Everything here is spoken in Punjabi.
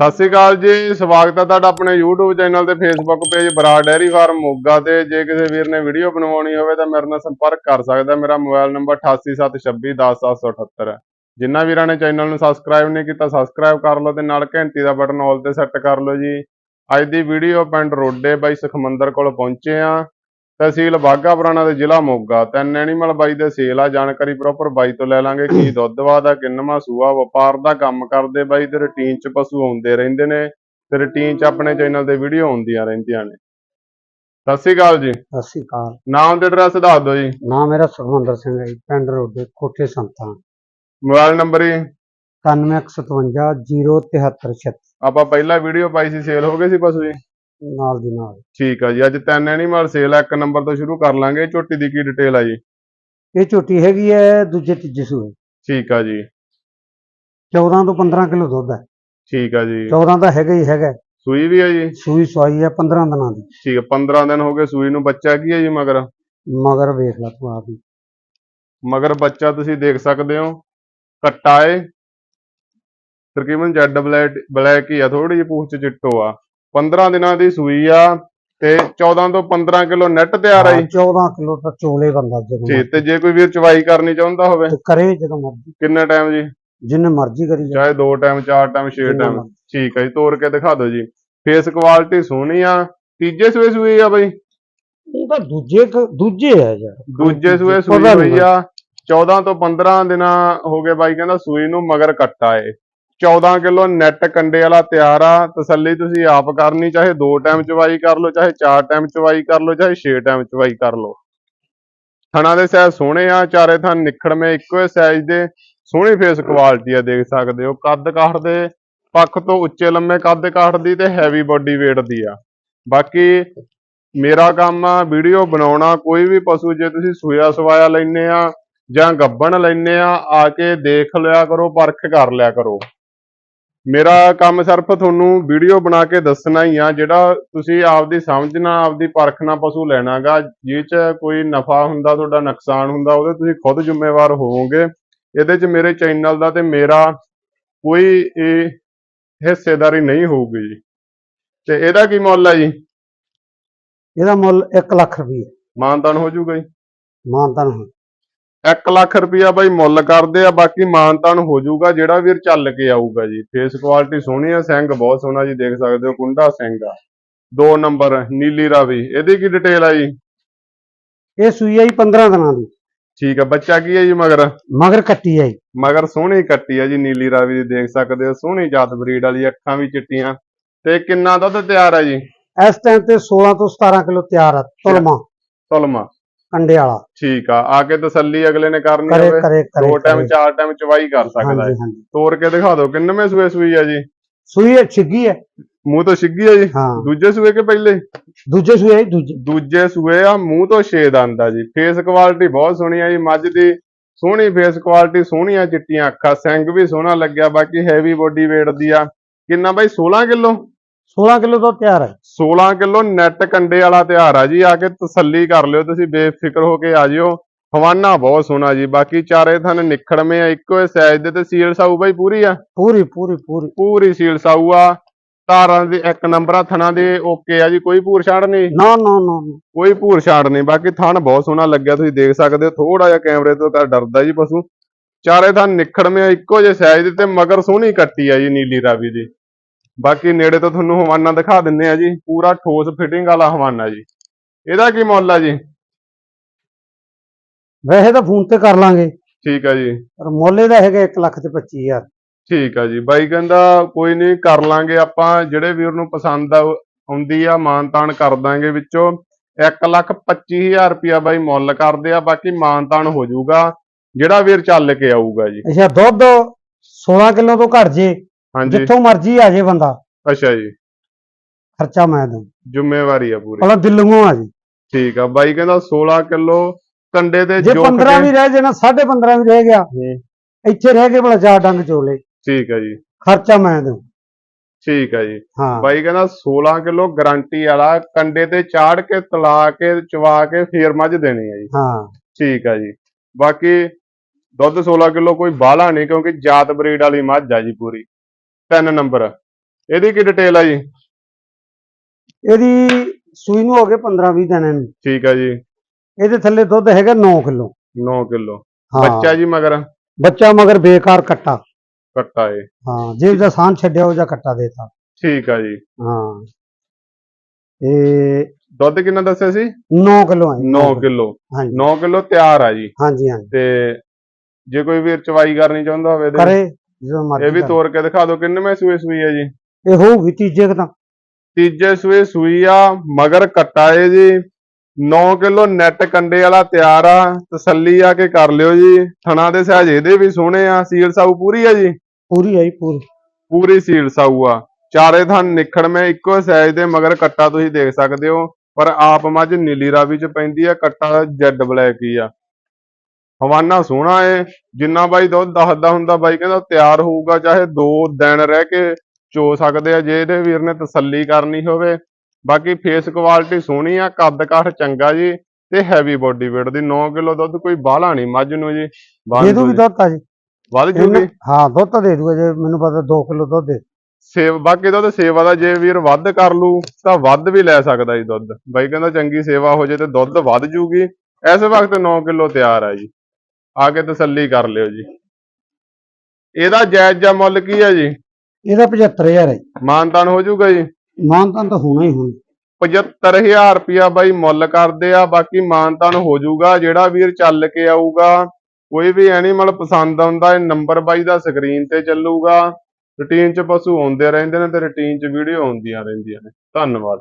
ਸਤਿ ਸ਼੍ਰੀ ਅਕਾਲ ਜੀ, ਸਵਾਗਤ ਹੈ ਤੁਹਾਡਾ ਆਪਣੇ YouTube ਚੈਨਲ ਤੇ Facebook page Brar dairy farm Moga ਤੇ। ਜੇ ਕਿਸੇ ਵੀਰ ਨੇ ਵੀਡੀਓ ਬਣਵਾਉਣੀ ਹੋਵੇ ਤਾਂ ਮੇਰੇ ਨਾਲ ਸੰਪਰਕ ਕਰ ਸਕਦਾ। ਮੇਰਾ ਮੋਬਾਈਲ ਨੰਬਰ 8876210778 ਹੈ। ਜਿਨ੍ਹਾਂ ਵੀਰਾਂ ਨੇ ਚੈਨਲ ਨੂੰ ਸਬਸਕ੍ਰਾਈਬ ਨਹੀਂ ਕੀਤਾ ਸਬਸਕ੍ਰਾਈਬ ਕਰ ਲਓ ਤੇ ਨਾਲ ਘੰਟੀ ਦਾ ਬਟਨ ਆਲ ਤੇ ਸੈੱਟ ਕਰ ਲਓ ਜੀ। ਅੱਜ ਦੀ ਵੀਡੀਓ ਪਿੰਡ ਰੋਡੇ ਬਾਈ ਸੁਖਮੰਦਰ ਕੋਲ ਪਹੁੰਚੇ ਆ ਤਹਿਸੀਲ ਬਾਘਾ ਪੁਰਾਣਾ ਤੇ ਜ਼ਿਲ੍ਹਾ ਮੋਗਾ। ਤਿੰਨ ਐਨੀਮਲ ਬਾਈ ਦੇ ਸੇਲ ਆ ਜਾਣਕਾਰੀ ਪ੍ਰੋਪਰ ਬਾਈ ਤੋਂ ਲੈ ਲਾਂਗੇ। ਕੀ ਦੁੱਧ ਵਾਦਾ ਕਿੰਨਵਾਂ ਸੂਆ ਵਪਾਰ ਦਾ ਕੰਮ ਕਰਦੇ ਬਾਈ ਤੇ ਰੁਟੀਨ ਚ ਪਸ਼ੂ ਆਉਂਦੇ ਰਹਿੰਦੇ ਨੇ ਤੇ ਰੁਟੀਨ ਚ ਆਪਣੇ ਚੈਨਲ ਤੇ ਵੀਡੀਓ ਆਉਂਦੀਆਂ ਰਹਿੰਦੀਆਂ ਨੇ। ਸਤਿ ਸ਼੍ਰੀ ਅਕਾਲ ਜੀ। ਸਤਿ ਸ਼੍ਰੀ ਅਕਾਲ। ਨਾਮ ਤੇ ਐਡਰੈਸ ਦੱਸ ਦਿਓ ਜੀ। ਨਾਮ ਮੇਰਾ ਸੁਖਮੰਦਰ ਸਿੰਘ ਹੈ ਜੀ, ਪਿੰਡ ਰੋਡੇ ਕੋਠੇ ਸੰਤਾਂ। ਮੋਬਾਈਲ ਨੰਬਰ ਜੀ। 9157 ਆਪਾਂ ਪਹਿਲਾਂ ਵੀਡੀਓ ਪਾਈ ਸੀ ਸੇਲ ਹੋ ਗਏ ਸੀ ਪਸ਼ੂ ਜੀ? ਨਾਲ ਦੀ ਨਾਲ। ਠੀਕ ਆ ਜੀ ਅੱਜ ਤਿੰਨ ਐਨੀਮਲ ਸੇਲ ਆ ਇੱਕ ਨੰਬਰ ਤੋਂ ਸ਼ੁਰੂ ਕਰ ਲਾਂਗੇ ਝੋਟੀ ਦੀ ਕੀ ਡਿਟੇਲ ਆ ਜੀ? ਇਹ ਝੋਟੀ ਹੈਗੀ ਹੈ ਦੂਜੇ ਤੀਜੇ ਸੂਏ। ਠੀਕ ਆ ਜੀ। 14 ਤੋਂ 15 ਕਿਲੋ ਦੁੱਧ ਹੈ। ਠੀਕ ਆ ਜੀ। 14 ਤਾਂ ਹੈਗਾ ਹੀ ਹੈਗਾ। ਸੂਈ ਵੀ ਆ ਜੀ? ਸੂਈ ਸਵਾਈ ਹੈ 15 ਦਿਨਾਂ ਦੀ। ਠੀਕ ਆ 15 ਦਿਨ ਹੋ ਗਏ ਸੂਈ ਨੂੰ ਬੱਚਾ ਕੀ ਹੈ ਜੀ ਮਗਰ? ਮਗਰ ਵੇਖ ਲੈ ਤੂੰ ਆਪ ਹੀ। ਮਗਰ ਬੱਚਾ ਤੁਸੀਂ ਦੇਖ ਸਕਦੇ ਹੋ ਕੱਟਾ ਏ। ਤਕਰੀਬਨ ਜੈਡ ਬਲੈਕ ਬਲੈਕ ਹੀ ਆ ਥੋੜੀ ਜਿਹੀ ਪੂਛ ਚ ਚਿੱਟੋ ਆ। 15 ਦਿਨਾਂ ਦੀ ਸੂਈ ਆ ਤੇ 14 ਤੋਂ 15 ਕਿਲੋ ਨੈਟ ਤਿਆਰ ਆ ਹਾਂ, ਜੀ 14 ਕਿਲੋ ਤਾਂ ਚੋਲੇ ਬੰਦਾ ਜਦੋਂ ਠੀਕ ਤੇ ਜੇ ਕੋਈ ਵੀਰ ਚਵਾਈ ਕਰਨੀ ਚਾਹੁੰਦਾ ਹੋਵੇ। ਤੇ ਕਰੇ ਜਦੋਂ ਮਰਜ਼ੀ। ਕਿੰਨੇ ਟਾਈਮ ਜੀ? ਜਿੰਨੇ ਮਰਜ਼ੀ ਕਰੀ ਜਾ ਚਾਹੇ 2 ਟਾਈਮ 4 ਟਾਈਮ 6 ਜਿੰਨਾ ਟਾਈਮ। ਠੀਕ ਆ ਜੀ ਤੋੜ ਕੇ ਦਿਖਾ ਦਿਓ ਜੀ। ਫੇਸ ਕੁਆਲਿਟੀ ਸੋਹਣੀ ਆ। ਤੀਜੇ ਸੂਏ ਸੂਈ ਆ ਬਈ। ਉਹ ਤਾਂ ਦੂਜੇ ਦੂਜੇ ਹੈ ਯਾਰ। ਦੂਜੇ ਸੂਏ ਸੂਈ ਹੋਈ ਆ। 14 ਤੋਂ 15 ਦਿਨਾਂ ਹੋ ਗਏ ਬਾਈ ਕਹਿੰਦਾ ਸੂਈ ਨੂੰ ਮਗਰ ਕੱਟਾ ਏ। 14 ਕਿਲੋ ਨੈਟ ਕੰਡੇ ਵਾਲਾ ਤਿਆਰ ਆ, ਤਸੱਲੀ ਤੁਸੀਂ ਆਪ ਕਰਨੀ, ਚਾਹੇ ਦੋ ਟਾਈਮ ਚਵਾਈ ਕਰ ਲਓ, ਚਾਹੇ ਚਾਰ ਟਾਈਮ ਚਵਾਈ ਕਰ ਲਓ, ਚਾਹੇ ਛੇ ਟਾਈਮ ਚਵਾਈ ਕਰ ਲਓ। ਥਣਾ ਦੇ ਸਾਈਜ਼ ਸੋਹਣੇ ਆ, ਚਾਰੇ ਥਣ ਨਿਖੜਵੇਂ ਇੱਕੋ ਹੀ ਸਾਈਜ਼ ਦੇ, ਸੋਹਣੀ ਫੇਸ ਕੁਆਲਿਟੀ ਆ, ਦੇਖ ਸਕਦੇ ਹੋ। ਕੱਦ ਕਾਠ ਦੇ ਪੱਖ ਤੋਂ ਉੱਚੇ ਲੰਮੇ ਕੱਦ ਕਾਠ ਦੀ ਤੇ ਹੈਵੀ ਬੋਡੀ weight ਦੀ ਆ। ਬਾਕੀ ਮੇਰਾ ਕੰਮ ਆ ਵੀਡੀਓ ਬਣਾਉਣਾ, ਕੋਈ ਵੀ ਪਸ਼ੂ ਜੇ ਤੁਸੀਂ ਸੂਇਆ ਸਵਾਇਆ ਲੈਨੇ ਆ ਜਾਂ ਗੱਬਣ ਲੈਨੇ ਆ ਆ ਕੇ ਦੇਖ ਲਿਆ ਕਰੋ, ਪਰਖ ਕਰ ਲਿਆ ਕਰੋ। ਮੇਰਾ ਕੰਮ ਸਿਰਫ ਤੁਹਾਨੂੰ ਵੀਡੀਓ ਬਣਾ ਕੇ ਦੱਸਣਾ ਹੀ ਆ ਜਿਹੜਾ ਤੁਸੀਂ ਆਪਦੀ ਸਮਝਣਾ ਆਪਦੀ ਪਰਖਣਾ ਪਸ਼ੂ ਲੈਣਾਗਾ। ਜਿਹ ਚ ਕੋਈ ਨਫਾ ਹੁੰਦਾ ਤੁਹਾਡਾ ਨੁਕਸਾਨ ਹੁੰਦਾ ਉਹਦੇ ਤੁਸੀਂ ਖੁਦ ਜ਼ਿੰਮੇਵਾਰ ਹੋਵੋਗੇ। ਇਹਦੇ ਚ ਮੇਰੇ ਚੈਨਲ ਦਾ ਤੇ ਮੇਰਾ ਕੋਈ ਇਹ ਹਿੱਸੇਦਾਰੀ ਨਹੀਂ ਹੋਊਗੀ ਜੀ। ਤੇ ਇਹਦਾ ਕੀ ਮੁੱਲ ਹੈ ਜੀ? ਇਹਦਾ ਮੁੱਲ 1 ਲੱਖ ਰੁਪਏ ਮਾਨਤਾਨ ਹੋ ਜਾਊਗਾ ਜੀ। ਮਾਨਤਨ 1 ਲੱਖ ਰੁਪਇਆ ਬਾਈ ਮੁੱਲ ਕਰਦੇ ਆ ਬਾਕੀ ਮਾਨਤਾਨ ਹੋ ਜਾਊਗਾ ਜਿਹੜਾ ਵੀਰ ਚੱਲ ਕੇ ਆਊਗਾ ਜੀ। ਫੇਸ ਕੁਆਲਿਟੀ ਸੋਹਣੀ ਆ ਸਿੰਘ ਬਹੁਤ ਸੋਹਣਾ ਜੀ ਦੇਖ ਸਕਦੇ ਹੋ ਕੁੰਡਾ ਸਿੰਘ ਆ। ਦੋ ਨੰਬਰ ਨੀਲੀ ਰਾਵੀ। ਇਹਦੀ ਕੀ ਡਿਟੇਲ ਆ ਜੀ? ਇਹ ਸੂਈ ਆਈ 15 ਦਿਨਾਂ ਦੀ। ਠੀਕ ਆ ਬੱਚਾ ਕੀ ਹੈ ਜੀ ਮਗਰ? ਮਗਰ ਕੱਟੀ ਆਈ ਮਗਰ ਸੋਹਣੀ ਕੱਟੀ ਆ ਜੀ ਨੀਲੀ ਰਾਵੀ ਦੀ ਦੇਖ ਸਕਦੇ ਹੋ ਸੋਹਣੀ ਜਾਤ ਬਰੀਡ ਵਾਲੀ ਅੱਖਾਂ ਵੀ ਚਿੱਟੀਆਂ। ਤੇ ਕਿੰਨਾ ਦੁੱਧ ਤਿਆਰ ਆ ਜੀ? ਇਸ ਟਾਈਮ ਤੇ 16 ਤੋਂ 17 ਕਿਲੋ ਤਿਆਰ ਆ ਤੁਲਮਾ ਤੁਲਮਾ ਕੰਡੇ ਵਾਲਾ। ਠੀਕ ਆ ਆ ਕੇ ਤਸੱਲੀ ਅਗਲੇ ਨੇ ਕਰਨੀ ਕਰੇ ਹੋਵੇ। ਕਰੇ ਕਰੇ ਦੋ ਟਾਈਮ। ਚਾਰ ਟਾਈਮ ਚਵਾਈ ਕਰ ਸਕਦਾ ਹੈ। ਹਾਂਜੀ। ਹਾਂਜੀ ਤੋੜ ਕੇ ਦਿਖਾ ਦਿਓ ਕਿੰਨਵੇਂ ਸੂਏ ਸੂਈ ਆ ਜੀ? ਸੂਈ ਹੈ ਛਿੱਗੀ ਹੈ। ਮੂੰਹ ਤੋਂ ਛਿੱਗੀ ਆ ਜੀ? ਹਾਂ। ਦੂਜੇ ਸੂਏ ਕੇ ਪਹਿਲੇ? ਦੂਜੇ ਸੂਈ ਆਈ ਦੂਜੇ। ਦੂਜੇ ਸੂਏ ਆ ਮੂੰਹ ਤੋਂ ਛੇ ਦੰਦ ਆ ਜੀ। ਫੇਸ ਕੁਆਲਿਟੀ ਬਹੁਤ ਸੋਹਣੀ ਆ ਜੀ ਮੱਝ ਦੀ ਸੋਹਣੀ ਫੇਸ ਕੁਆਲਿਟੀ ਸੋਹਣੀਆਂ ਚਿੱਟੀਆਂ ਅੱਖਾਂ ਸਿੰਗ ਵੀ ਸੋਹਣਾ ਲੱਗਿਆ ਬਾਕੀ ਹੈਵੀ ਬੋਡੀ weight ਦੀ ਆ। ਕਿੰਨਾ ਬਾਈ 16 ਕਿਲੋ? 16 ਕਿਲੋ ਤੋਂ ਤਿਆਰ ਹੈ। 16 ਕਿਲੋ ਨੈਟ ਕੰਡੇ ਵਾਲਾ ਤਿਉਹਾਰ ਆ ਜੀ ਆ ਕੇ ਤਸੱਲੀ ਕਰ ਲਿਓ ਤੁਸੀਂ ਬੇਫਿਕਰ ਹੋ ਕੇ ਆ ਜਿਓ। ਹਵਾਨਾ ਬਹੁਤ ਸੋਹਣਾ ਜੀ ਬਾਕੀ ਚਾਰੇ ਥਣ ਨਿਖੜਵੇਂ ਆ ਇੱਕੋ ਹੀ ਸਾਈਜ਼ ਦੇ ਤੇ ਸੀਲ ਸਾਊ ਬਾਈ ਪੂਰੀ ਆ? ਪੂਰੀ ਪੂਰੀ ਪੂਰੀ। ਪੂਰੀ ਸੀਲ ਸਾਊ ਆ ਧਾਰਾਂ ਦੀ ਇੱਕ ਨੰਬਰ ਥਣਾ ਦੇ ਓਕੇ ਆ ਜੀ ਕੋਈ ਭੂਰ ਛਾੜ ਨਹੀਂ? ਨਾ ਨਾ ਨਾ ਨਾ। ਕੋਈ ਭੂਰ ਛਾੜ ਨਹੀਂ ਬਾਕੀ ਥਣ ਬਹੁਤ ਸੋਹਣਾ ਲੱਗਿਆ ਤੁਸੀਂ ਦੇਖ ਸਕਦੇ ਹੋ ਥੋੜਾ ਜਿਹਾ ਕੈਮਰੇ ਤੋਂ ਤਾਂ ਡਰਦਾ ਜੀ ਪਸ਼ੂ। ਚਾਰੇ ਥਣ ਨਿਖੜਵੇਂ ਆ, ਇੱਕੋ ਜਿਹੇ ਸਾਈਜ਼ ਦੇ ਤੇ ਮਗਰ ਸੋਹਣੀ ਕੱਟੀ ਆ ਜੀ ਨੀਲੀ ਰਾਵੀ ਦੀ। ਬਾਕੀ ਨੇੜੇ ਤੋਂ ਤੁਹਾਨੂੰ ਹਵਾਨਾ ਦਿਖਾ ਦਿੰਨੇ ਆ ਜੀ ਪੂਰਾ ਠੋਸ ਫਿਟਿੰਗ ਵਾਲਾ ਹਵਾਨਾ ਜੀ। ਇਹਦਾ ਕੀ ਮੁੱਲ ਆ ਜੀ? ਵੈਸੇ ਤਾਂ ਫੋਨ ਤੇ ਕਰ ਲਾਂਗੇ। ਠੀਕ ਆ ਜੀ। ਪਰ ਮੁੱਲ ਦਾ ਹੈਗਾ 1 ਲੱਖ ਤੇ 25000 ਠੀਕ ਆ ਜੀ। ਬਾਈ ਕਹਿੰਦਾ ਕੋਈ ਨਹੀਂ ਕਰ ਲਾਂਗੇ ਆਪਾਂ। ਜਿਹੜੇ ਵੀਰ ਨੂੰ ਪਸੰਦ ਆਉਂਦੀ ਆ ਮਾਨਤਾਨ ਕਰ ਦਾਂਗੇ ਵਿੱਚੋਂ। 1 ਲੱਖ 25000 ਰੁਪਿਆ ਬਾਈ ਮੁੱਲ ਕਰਦੇ ਆ ਬਾਕੀ ਮਾਨਤਾਨ ਹੋ ਜਾਊਗਾ। ਜਿਹੜਾ ਵੀਰ ਚੱਲ ਕੇ ਆਊਗਾ ਜੀ। ਅੱਛਾ ਦੁੱਧ 16 ਕਿਲੋ ਤੋਂ ਘਟ ਜੇ। ਹਾਂਜੀ। ਜਿੱਥੋਂ ਮਰਜ਼ੀ ਆ ਜੇ ਬੰਦਾ। ਅੱਛਾ ਜੀ। ਖਰਚਾ ਮੈਂ ਦੂੰ ਜ਼ਿੰਮੇਵਾਰੀ ਆ ਪੂਰੀ। ਪਹਿਲਾਂ ਦਿੱਲੀੋਂ ਆ ਜੀ। ਠੀਕ ਆ ਬਾਈ ਕਹਿੰਦਾ 16 ਕਿਲੋ ਕੰਡੇ ਤੇ ਜੇ ਜੋਖ 15 ਕੇ ਵੀ ਰਹਿ ਜੇ ਨਾ 15.5 ਵੀ ਰਹਿ ਗਿਆ। ਇੱਥੇ ਰਹਿ ਕੇ ਭਲਾ ਚਾਰ ਡੰਗ ਚੋਲੇ। ਠੀਕ ਆ ਜੀ। ਖਰਚਾ ਮੈਂ ਦੂੰ ਠੀਕ ਆ ਜੀ। ਬਾਈ ਕਹਿੰਦਾ 16 ਕਿਲੋ ਗਾਰੰਟੀ ਵਾਲਾ ਕੰਡੇ ਤੇ ਚਾੜ ਕੇ ਤਲਾ ਕੇ ਚਵਾ ਕੇ ਫੇਰ ਮੱਝ ਦੇਣੀ ਆ ਜੀ। ਹਾਂ। ਠੀਕ ਆ ਜੀ। ਬਾਕੀ ਦੁੱਧ 16 ਕਿਲੋ ਕੋਈ ਬਾਹਲਾ ਨਹੀਂ ਕਿਉਂਕਿ ਜਾਤ ਬਰੀਡ ਵਾਲੀ ਮੱਝ ਆ ਜੀ ਪੂਰੀ। ਤਿੰਨ ਨੰਬਰ। ਇਹਦੀ ਕੀ ਡਿਟੇਲ ਆ ਜੀ? ਇਹਦੀ ਸੂਈ ਨੂੰ ਹੋ ਗਏ 15 20 ਦਿਨ ਠੀਕ ਆ ਜੀ। ਇਹਦੇ ਥੱਲੇ ਦੁੱਧ ਹੈਗਾ 9 ਕਿਲੋ। 9 ਕਿਲੋ। ਹਾਂ। ਬੱਚਾ ਜੀ ਮਗਰ? ਬੱਚਾ ਮਗਰ ਬੇਕਾਰ ਕੱਟਾ। ਕੱਟਾ ਏ। ਹਾਂ ਜੇ ਉਹਦਾ ਸਾਨ ਛੱਡਿਆ ਉਹ ਜਾਂ ਕੱਟਾ ਦੇਤਾ। ਠੀਕ ਆ ਜੀ। ਹਾਂ। ਇਹ ਦੁੱਧ ਕਿੰਨਾ ਦੱਸਿਆ ਸੀ? 9 ਕਿਲੋ ਹੈ 9 ਕਿਲੋ। ਹਾਂਜੀ। 9 ਕਿਲੋ ਤਿਆਰ ਆ ਜੀ। ਹਾਂਜੀ ਹਾਂਜੀ। ਤੇ ਜੇ ਕੋਈ ਵੀਰ ਚਵਾਈ ਕਰਨੀ ਚਾਹੁੰਦਾ ਹੋਵੇ ਤੇ ਕਰੇ। ਜਦੋਂ ਮਰਜ਼ੀ ਇਹ ਵੀ। ਤੋੜ ਕੇ ਦਿਖਾ ਦਿਓ ਕਿੰਨਵੇਂ ਸੂਏ ਸੂਈ ਹੈ ਜੀ। ਇਹ ਹੋਊਗੀ ਤੀਜੇ ਕੁ ਤਾਂ। ਤੀਜੇ ਸੂਏ ਸੂਈ ਆ ਮਗਰ ਕੱਟਾ ਏ ਜੀ। 9 ਕਿਲੋ ਨੈਟ ਕੰਡੇ ਵਾਲਾ ਤਿਆਰ ਆ ਤਸੱਲੀ ਆ ਕੇ ਕਰ ਲਿਓ ਜੀ। ਥਣਾ ਦੇ ਸਹਿਜ ਇਹਦੇ ਵੀ ਸੋਹਣੇ ਆ ਸੀਲ ਸਾਊ ਪੂਰੀ ਆ ਜੀ? ਪੂਰੀ ਆਈ ਪੂਰੀ। ਪੂਰੀ ਸੀਲ ਸਾਊ ਆ। ਚਾਰੇ ਥਣ ਨਿਖੜਵੇਂ ਇੱਕੋ ਸਾਈਜ਼ ਦੇ ਮਗਰ ਕੱਟਾ ਤੁਸੀਂ ਦੇਖ ਸਕਦੇ ਹੋ। ਪਰ ਆਪ ਮੱਝ ਨੀਲੀ ਰਾਵੀ ਚ ਪੈਂਦੀ ਆ ਕੱਟਾ ਜੈਡ ਬਲੈਕ ਹੀ ਆ। ਹਵਾਨਾ ਸੋਹਣਾ ਏ ਜਿੰਨਾ ਬਾਈ ਦੁੱਧ ਦੱਸਦਾ ਹੁੰਦਾ ਬਾਈ ਕਹਿੰਦਾ ਤਿਆਰ ਹੋਊਗਾ ਚਾਹੇ 2 ਦਿਨ ਰਹਿ ਕੇ ਚੋ ਸਕਦੇ ਆ ਜੇ ਇਹਦੇ ਵੀਰ ਨੇ ਤਸੱਲੀ ਕਰਨੀ ਹੋਵੇ। ਬਾਕੀ ਫੇਸ ਕੁਆਲਿਟੀ ਸੋਹਣੀ ਆ ਕੱਦ ਕਾਠ ਚੰਗਾ ਜੀ ਤੇ ਹੈਵੀ ਬੋਡੀ weight ਦੀ 9 ਕਿਲੋ ਦੁੱਧ ਕੋਈ ਬਾਹਲਾ ਨਹੀਂ ਮੱਝ ਨੂੰ ਜੀ ਦੇ ਦੂ ਵੀ ਦੁੱਧ ਆ ਜੀ। ਵੱਧ ਜੂਗੀ ਹਾਂ ਦੁੱਧ ਤਾਂ ਦੇ ਦੂਗਾ ਜੇ ਮੈਨੂੰ ਪਤਾ 2 ਕਿਲੋ ਦੁੱਧ ਦੇ। ਸੇਵ ਬਾਕੀ ਦੁੱਧ ਸੇਵਾ ਦਾ ਜੇ ਵੀਰ ਵੱਧ ਕਰ ਲੂ ਤਾਂ ਵੱਧ ਵੀ ਲੈ ਸਕਦਾ ਜੀ ਦੁੱਧ। ਬਾਈ ਕਹਿੰਦਾ ਚੰਗੀ ਸੇਵਾ ਹੋ ਜੇ ਤੇ ਦੁੱਧ ਵੱਧ ਜੂਗੀ। ਇਸ ਵਕਤ 9 ਕਿਲੋ ਤਿਆਰ ਆ ਜੀ। ਆ ਕੇ ਤਸੱਲੀ ਕਰ ਲਿਓ ਜੀ। ਇਹਦਾ ਜਾਇਜ਼ ਜਾਂ ਮੁੱਲ ਕੀ ਆ ਜੀ? ਇਹਦਾ 75000 ਹੈ ਮਾਨਤਾਨ ਹੋ ਜਾਊਗਾ ਜੀ? ਮਾਨਤਾਨ ਤਾਂ ਹੋਣਾ ਹੀ ਹੋਣਾ। 75000 ਰੁਪਿਆ ਬਾਈ ਮੁੱਲ ਕਰਦੇ ਆ ਬਾਕੀ ਮਾਨਤਾਨ ਹੋ ਜਾਊਗਾ। ਜਿਹੜਾ ਵੀਰ ਚੱਲ ਕੇ ਆਊਗਾ ਕੋਈ ਵੀ ਐਨੀਮਲ ਪਸੰਦ ਆਉਂਦਾ ਇਹ ਨੰਬਰ ਬਾਈ ਦਾ ਸਕਰੀਨ ਤੇ ਚੱਲੂਗਾ। ਰੂਟੀਨ 'ਚ ਪਸ਼ੂ ਆਉਂਦੇ ਰਹਿੰਦੇ ਨੇ ਤੇ ਰੂਟੀਨ 'ਚ ਵੀਡੀਓ ਆਉਂਦੀਆਂ ਰਹਿੰਦੀਆਂ ਨੇ। ਧੰਨਵਾਦ।